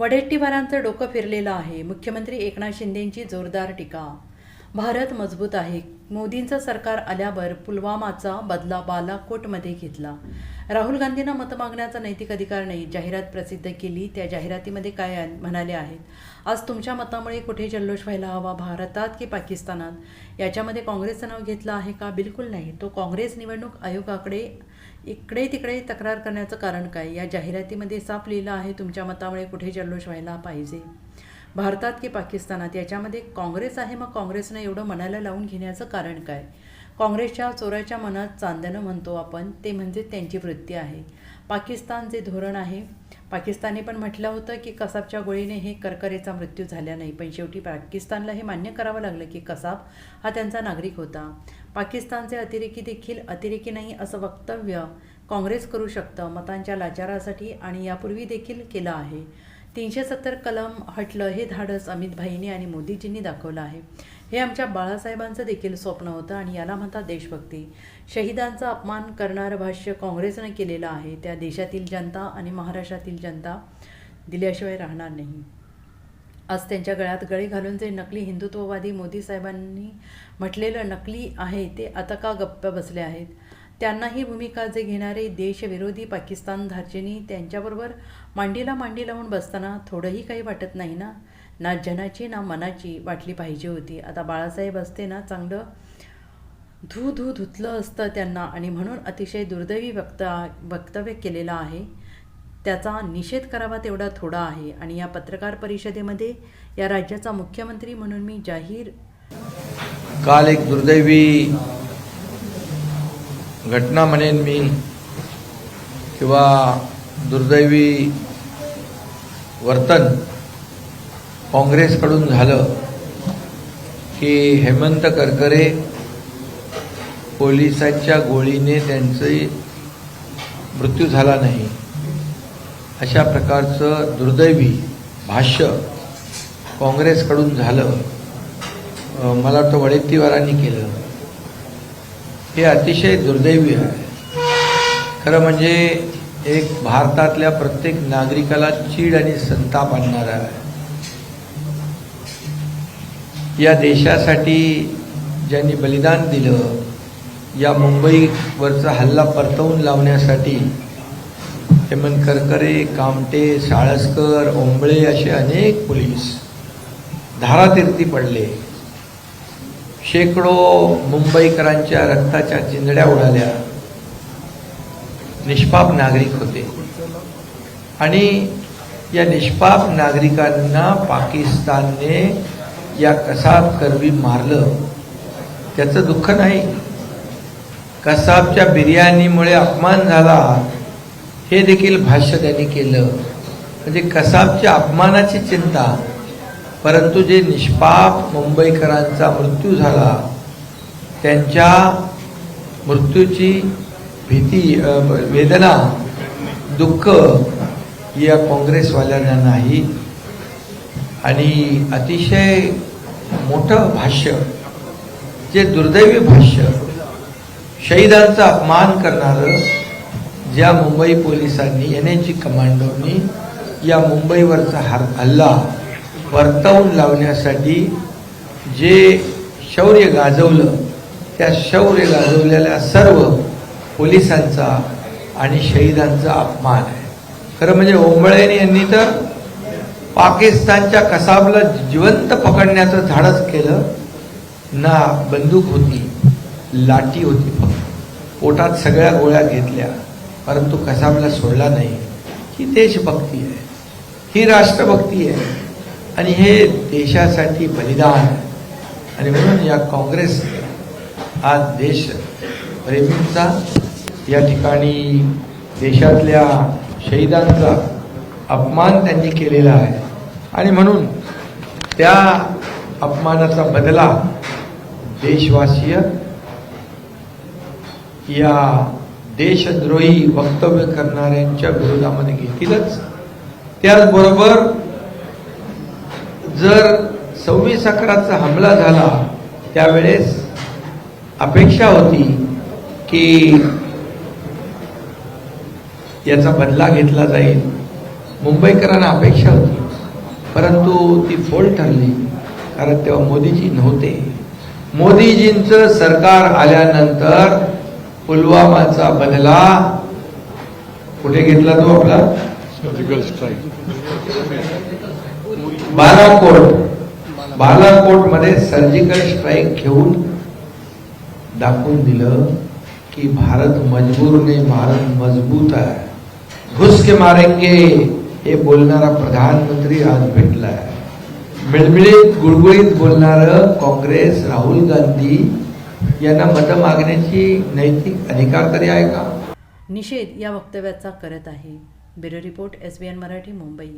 वडेट्टीवारांचं डोकं फिरलेलं आहे. मुख्यमंत्री एकनाथ शिंदेंची जोरदार टीका भारत मजबूत आहे. मोदींचं सरकार आल्यावर पुलवामाचा बदला बालाकोटमध्ये घेतला. राहुल गांधींना मत मागण्याचा नैतिक अधिकार नाही. जाहिरात प्रसिद्ध केली त्या जाहिरातीमध्ये काय म्हणाले आहेत. आज तुमच्या मतामुळे कुठे जल्लोष व्हायला हवा भारतात की पाकिस्तानात? याच्यामध्ये काँग्रेसचं नाव घेतलं आहे का? बिलकुल नाही. तो काँग्रेस निवडणूक आयोगाकडे इकडे तिकडे तक्रार करण्याचं कारण काय? या जाहिरातीमध्ये साफ लिहिलं आहे तुमच्या मतामुळे कुठे जल्लोष व्हायला पाहिजे. भारतात की पाकिस्तानात? याच्यामध्ये काँग्रेस आहे मग काँग्रेसनं एवढं मनाला लावून घेण्याचं कारण काय? काँग्रेसच्या चोराच्या मनात चांदणं म्हणतो आपण ते म्हणजे त्यांची वृत्ती आहे. पाकिस्तान जे धोरण आहे पाकिस्तानने पण म्हटलं होतं की कसाबच्या गोळीने हे करकरेचा मृत्यू झाला नाही पण शेवटी पाकिस्तानला हे मान्य करावं लागलं की कसाब हा त्यांचा नागरिक होता. पाकिस्तानचे अतिरेकी देखील अतिरेकी नाही असं वक्तव्य काँग्रेस करू शकतं मतांच्या लाचारासाठी आणि यापूर्वी देखील केलं आहे. तीनशे सत्तर कलम हटलं हे धाडस अमित भाईंनी आणि मोदीजींनी दाखवलं आहे. हे आमच्या बाळासाहेबांचं देखील स्वप्न होतं आणि याला म्हणतात देशभक्ती. शहीदांचा अपमान करणारं भाष्य काँग्रेसनं केलेलं आहे. त्या देशातील जनता आणि महाराष्ट्रातील जनता दिल्याशिवाय राहणार नाही. आज त्यांच्या गळ्यात गळे घालून जे नकली हिंदुत्ववादी मोदी साहेबांनी म्हटलेलं नकली आहे ते आता का गप्प बसले आहेत? त्यांना ही भूमिका जे घेणारे देशविरोधी पाकिस्तान धार्जेनी त्यांच्याबरोबर मांडीला मांडी लावून बसताना थोडंही काही वाटत नाही ना? ना जनाची ना मनाची वाटली पाहिजे होती. आता बाळासाहेब असते ना चांगलं धू धू धुतलं असतं त्यांना आणि म्हणून अतिशय दुर्दैवी वक्त वक्तव्य केलेलं आहे. त्याचा निषेध करावा तेवढा थोडा आहे. आणि या पत्रकार परिषदेमध्ये या राज्याचा मुख्यमंत्री म्हणून मी जाहीर काल एक दुर्दैवी घटना म्हणेन मी किंवा दुर्दैवी वर्तन काँग्रेसकडून झालं की हेमंत करकरे पोलिसांच्या गोळीने त्यांचे मृत्यू झाला नाही. अशा प्रकारचं दुर्दैवी भाष्य काँग्रेसकडून झालं. मला वाटतं वडेट्टीवारांनी केलं. हे अतिशय दुर्दैवी आहे. खरं म्हणजे एक भारतातल्या प्रत्येक नागरिकाला चीड आणि संताप आणणारा आहे. या देशासाठी ज्यांनी बलिदान दिलं या मुंबईवरचा हल्ला परतवून लावण्यासाठी हेमंत करकरे कामटे साळसकर ओंबळे असे अनेक पोलीस धारातीर्थी पडले. शेकडो मुंबईकरांच्या रक्ताच्या चिंधड्या उडाल्या. निष्पाप नागरिक होते. आणि या निष्पाप नागरिकांना पाकिस्तानने या कसाब करवी मारलं. त्याचं दुःख नाही. कसाबच्या बिर्याणीमुळे अपमान झाला. हे देखील भाष्य त्यांनी केलं. म्हणजे कसाबच्या अपमानाची चिंता. परंतु जे निष्पाप मुंबईकरांचा मृत्यू झाला त्यांच्या मृत्यूची भीती वेदना दुःख या काँग्रेसवाल्यांना नाही. आणि अतिशय मोठं भाष्य जे दुर्दैवी भाष्य शहीदांचा अपमान करणारं ज्या मुंबई पोलिसांनी एन एन कमांडोनी या मुंबईवरचा हर हल्ला परतवून लावण्यासाठी जे शौर्य गाजवलं त्या शौर्य गाजवलेल्या सर्व पोलिसांचा आणि शहीदांचा अपमान आहे. खरं म्हणजे ओंबळे यांनी तर पाकिस्तानच्या कसाबला जिवंत पकडण्याचं धाडस केलं ना बंदूक होती लाठी होती फक्त. पोटात सगळ्या गोळ्या घेतल्या परंतु कसाबला सोडला नाही. ही देशभक्ती आहे ही राष्ट्रभक्ती आहे. आणि हे देशासाठी बलिदान आणि म्हणून या काँग्रेस हा देश प्रेमींचा या ठिकाणी देशातल्या शहीदांचा अपमान त्यांनी केलेला आहे. आणि म्हणून त्या अपमानाचा बदला देशवासीय या देशद्रोही वक्तव्य करणाऱ्यांच्या विरोधामध्ये घेतीलच. त्याचबरोबर जर सव्वीस अकराचा हमला झाला त्यावेळेस अपेक्षा होती की याचा बदला घेतला जाईल. मुंबईकरांना अपेक्षा होती परंतु ती फोल ठरली कारण तेव्हा मोदीजी नव्हते. मोदीजींचं सरकार आल्यानंतर पुलवामाचा बदला कुठे घेतला तो आपला? Surgical strike Balakot. बालाकोटमध्ये surgical strike घेऊन दाखवून दिलं की भारत मजबूर नाही भारत मजबूत आहे. घुस के मारेंगे हे बोलणारा प्रधानमंत्री आज आहे मिळमिळीत गुळगुळीत बोलणार काँग्रेस राहुल गांधी यांना मतं मागण्याची नैतिक अधिकार तरी आहे का? निषेध या वक्तव्याचा करत आहे. Bureau report S B N Marathi Mumbai.